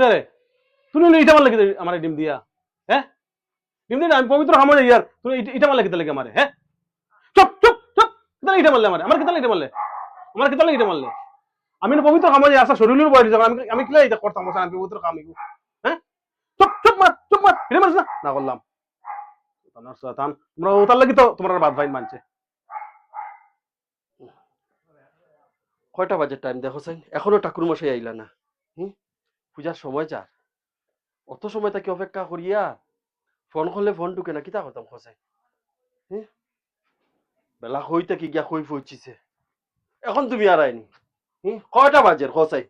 কিদারে তুমি ইটা মারলে কিদারে আমার ডিম দিয়া। হ্যাঁ? ডিম দিয়া আমি পবিত্র হামো ইয়ার তুমি ইটা- মারলে কিদালে আমারে হ্যাঁ? চুপ চুপ চুপ! কিদালে ইটা মারলে আমারে? আমার কিদালে ইটা মারলে? আমার কিদালে ইটা মারলে? আমি না পবিত্র হামো আসা শরীরের বয়স যখন আমি আমি কিলা ইটা করতাম আমি পবিত্র কামিগু হ্যাঁ? চুপ চুপ মার চুপ মার, এটা মারছ না? করলাম। তোমরা ওতার লাগি তো, তোমার বাদ ভাই মানছে। কয়টা বাজে টাইম দেখো সাইন? এখনও ঠাকুর মশাই আইলা না। হুম? পূজার সময় যা। অত সময় তাকে অপেক্ষা করিয়া ফোন করলে ফোন ঢুকে না কিতা করতাম হুম বেলা হইতে কি গিয়া কই পৌঁছিছে এখন তুমি আর আইনি হুম কয়টা বাজের খসাই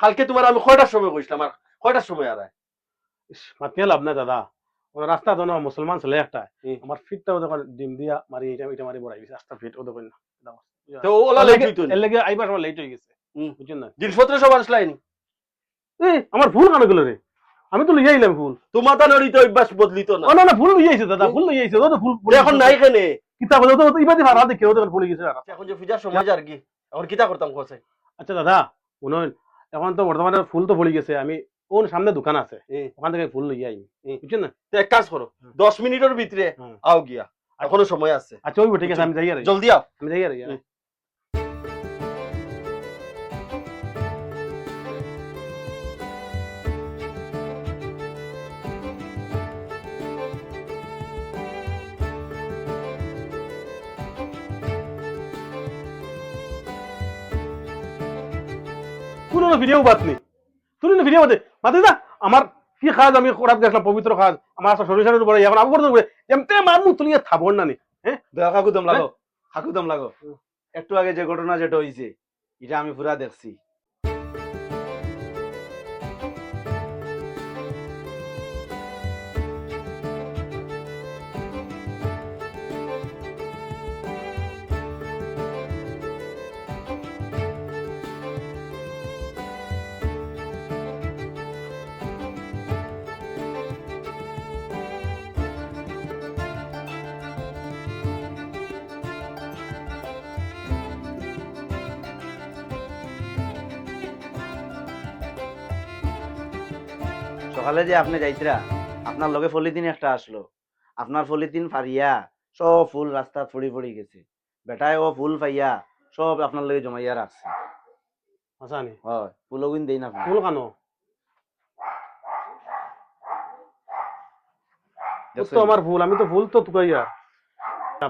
কালকে তোমার আমি কয়টার সময় কইছিলাম আর কয়টার সময় আর আয় মাতিয়ে লাভ নাই দাদা। ওরা রাস্তা তো না মুসলমান ছেলে একটা। আমার ফিটটা ওদের ডিম দিয়া মারি এটা এটা মারি বড়াই গেছে। রাস্তা ফিট ওদের না। তো ওলা লেট হইতো এর লেগে আইবার সময় লেট হয়ে গেছে। বুঝছেন না জিনিসপত্র সব আসলাইনি আমার ভুল কানে গেল রে? আমি তো লইয়া আইলাম ভুল। তোমার তা নড়িতে অভ্যাস বদলিত না। না না ভুল লইয়া আইছে দাদা ভুল লইয়া আইছে তো ভুল এখন নাই কেনে? কিতাব তো তো ইবাদি ভাড়া দেখে ওদের ভুল গেছে। এখন যে পূজার সময় যার কি এখন কিতা করতাম খসাই আচ্ছা দাদা উনয়ন এখন তো বর্তমানে ফুল তো পড়ে গেছে আমি ওর সামনে দোকান আছে। ওখান থেকে ফুল লইয়া আই হুম। বুঝছেন না? তো এক কাজ করো দশ মিনিটের ভিতরে। আও গিয়া এখনও সময় আছে। আচ্ছা ওই ঠিক আছে আমি যাই আর জলদি আও। আমি যাই আর হুম। ভিডিও ভিডিও নেই। পুরোনো ভিডিও বাদে মাতে দা আমার কি খাজ আমি করাত গেছিলাম পবিত্র খাজ আমার শরীর উপরে এখন আবু উপরে এমতে মারমু তুলিয়ে থাবর না নি দয়া কাকু দম লাগো কাকু দম লাগো একটু আগে যে ঘটনা যেটা হইছে এটা আমি পুরা দেখছি। সকালে যে আপনি যাইতরা আপনার লগে ফলিতিন একটা আসলো। আপনার ফলিতিন ফারিয়া সব ফুল রাস্তা পড়ি পড়ি গেছে। বেটায় ও ফুল পাইয়া সব আপনার লগে জমাইয়া রাখছে। আসানি হয় দেই না ফুল কানো তো আমার ভুল আমি তো ভুল তো তুকাইয়া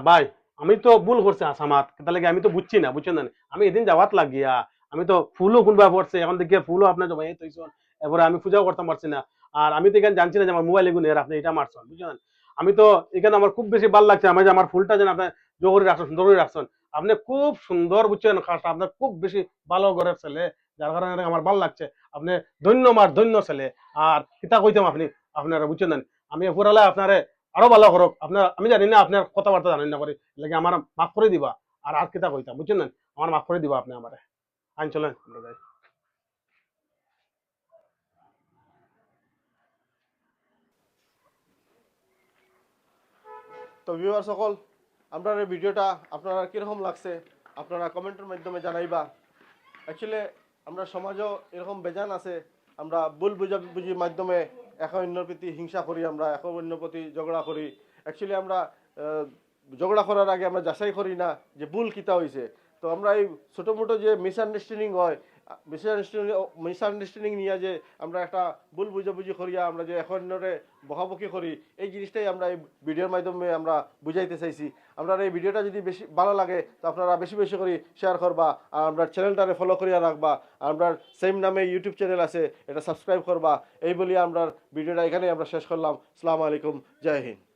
ভাই আমি তো ভুল করছি আসামাত। তাহলে আমি তো বুঝছি না বুঝছেন না আমি এদিন যাওয়াত লাগিয়া আমি তো ফুলও কোনবা পড়ছে এখন দেখি ফুলও আপনার জমাই তৈছেন এরপরে আমি পূজাও করতে পারছি না। আর আমি তো এখানে জানছি না যে আমার মোবাইল এগুলো আপনি এটা মারছেন, বুঝছেন? আমি তো এখানে আমার খুব বেশি ভালো লাগছে আমার যে আমার ফুলটা যেন আপনি জোরে রাখছেন, সুন্দর করে রাখছেন। আপনি খুব সুন্দর, বুঝছেন? খাসটা আপনার খুব বেশি ভালো ঘরের ছেলে, যার কারণে আমার ভালো লাগছে। আপনি ধন্য মার ধন্য ছেলে। আর কিতা কইতাম আপনি, আপনারা বুঝছেন আমি পুরালে আপনারে আরও ভালো করক। আপনার, আমি জানি না আপনার কথাবার্তা জানেন না করে লাগে আমার মাফ করে দিবা। আর আর কিতা কইতাম, বুঝছেন আমার মাফ করে দিবা আপনি আমারে। আইন চলেন, আমরা যাই। তো ভিউয়ার সকল, আপনার এই ভিডিওটা আপনারা কীরকম লাগছে, আপনারা কমেন্টের মাধ্যমে জানাইবা। অ্যাকচুয়ালি আমরা সমাজও এরকম বেজান আছে, আমরা ভুল বুঝাবুঝির মাধ্যমে এক অন্যর প্রতি হিংসা করি, আমরা এক অন্য প্রতি ঝগড়া করি। অ্যাকচুয়ালি আমরা ঝগড়া করার আগে আমরা যাচাই করি না যে ভুল কিতা হয়েছে তো আমরা এই ছোটো মোটো যে মিসআন্ডারস্ট্যান্ডিং হয় মিসআন্ডারস্ট্যান্ডিং মিসআন্ডারস্ট্যান্ডিং নিয়ে যে আমরা একটা ভুল বুঝাবুঝি করিয়া আমরা যে এখন বকাবকি করি, এই জিনিসটাই আমরা এই ভিডিওর মাধ্যমে আমরা বুঝাইতে চাইছি। আমরা এই ভিডিওটা যদি বেশি ভালো লাগে, তো আপনারা বেশি বেশি করে শেয়ার করবা আর আমরা চ্যানেলটারে ফলো করিয়া রাখবা। আমরা সেম নামে ইউটিউব চ্যানেল আছে, এটা সাবস্ক্রাইব করবা। এই বলি আমরা ভিডিওটা এখানেই আমরা শেষ করলাম। আসসালামু আলাইকুম। জয় হিন্দ।